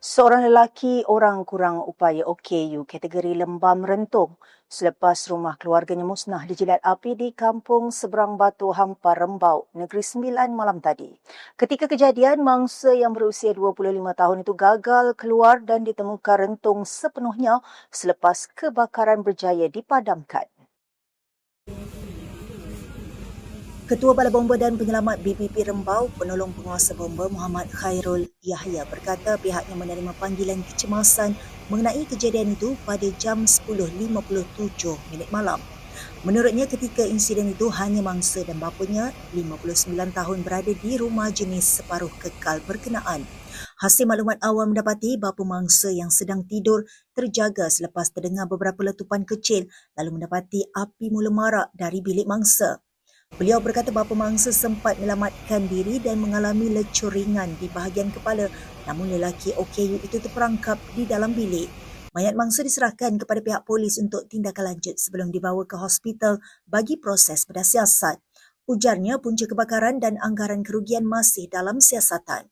Seorang lelaki orang kurang upaya OKU kategori lembam rentung selepas rumah keluarganya musnah dijilat api di kampung seberang Batu Hampar Rembau, Negeri Sembilan malam tadi. Ketika kejadian, mangsa yang berusia 25 tahun itu gagal keluar dan ditemukan rentung sepenuhnya selepas kebakaran berjaya dipadamkan. Ketua Balai Bomba dan Penyelamat BPP Rembau, penolong penguasa bomba Muhammad Khairul Yahya berkata pihaknya menerima panggilan kecemasan mengenai kejadian itu pada jam 10.57 minit malam. Menurutnya ketika insiden itu hanya mangsa dan bapanya 59 tahun berada di rumah jenis separuh kekal berkenaan. Hasil maklumat awam mendapati bapa mangsa yang sedang tidur terjaga selepas terdengar beberapa letupan kecil lalu mendapati api mula marak dari bilik mangsa. Beliau berkata bapa mangsa sempat menyelamatkan diri dan mengalami lecur ringan di bahagian kepala namun lelaki OKU itu terperangkap di dalam bilik. Mayat mangsa diserahkan kepada pihak polis untuk tindakan lanjut sebelum dibawa ke hospital bagi proses pada siasat. Ujarnya punca kebakaran dan anggaran kerugian masih dalam siasatan.